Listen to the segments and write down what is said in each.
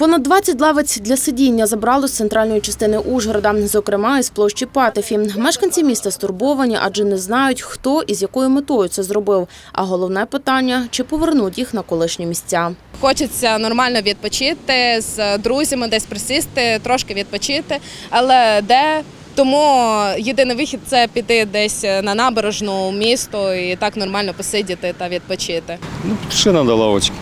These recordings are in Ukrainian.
Понад 20 лавиць для сидіння забрали з центральної частини Ужгорода, зокрема із площі Патефі. Мешканці міста стурбовані, адже не знають, хто і з якою метою це зробив. А головне питання – чи повернуть їх на колишні місця. Хочеться нормально відпочити з друзями, десь присісти, трошки відпочити. Але де? Тому єдиний вихід це піти десь на набережну у місто і так нормально посидіти та відпочити. Ну, шина до лавочки.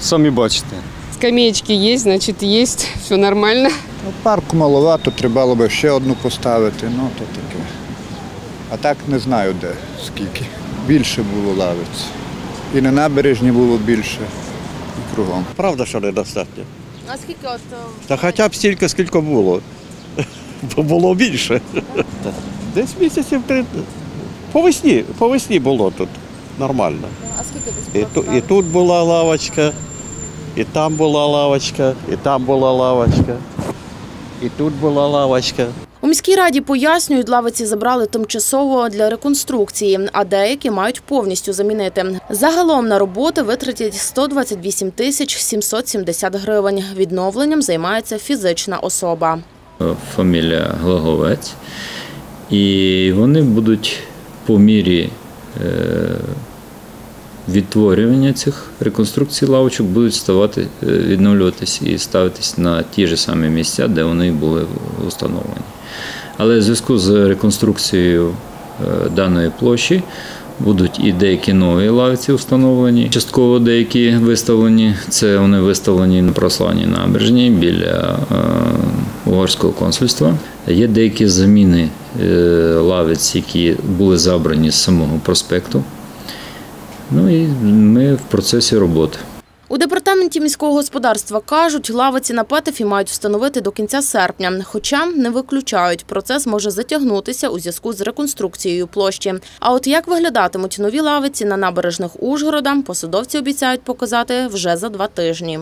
Самі бачите. Скамеечки есть, значит, есть, все нормально. Ну, Парку маловато, треба було б ще одну поставити, ну то таке. А так не знаю де, скільки. Більше було лавиць. І на набережні було більше, і кругом. Правда, що недостатньо. А скільки от Та хоча б стільки, скільки було. Бо було більше. Десь місяців три. По весні, по весні було тут нормально. а скільки ту- і тут була лавочка, і там була лавочка, і там була лавочка, і тут була лавочка. У міській раді пояснюють, лавиці забрали тимчасово для реконструкції, а деякі мають повністю замінити. Загалом на роботи витратять 128 тисяч 770 гривень. Відновленням займається фізична особа. фамілія Глаговець. І вони будуть по мірі е, відтворювання цих реконструкцій лавочок будуть ставати, е, відновлюватись і ставитись на ті ж самі місця, де вони були установлені. Але в зв'язку з реконструкцією е, даної площі будуть і деякі нові лавиці встановлені. Частково деякі виставлені. Це вони виставлені на прославній набережній біля е, угорського консульства. Є деякі заміни лавиць, які були забрані з самого проспекту. Ну і ми в процесі роботи. У департаменті міського господарства кажуть, лавиці на Петефі мають встановити до кінця серпня. Хоча не виключають, процес може затягнутися у зв'язку з реконструкцією площі. А от як виглядатимуть нові лавиці на набережних Ужгорода, посадовці обіцяють показати вже за два тижні.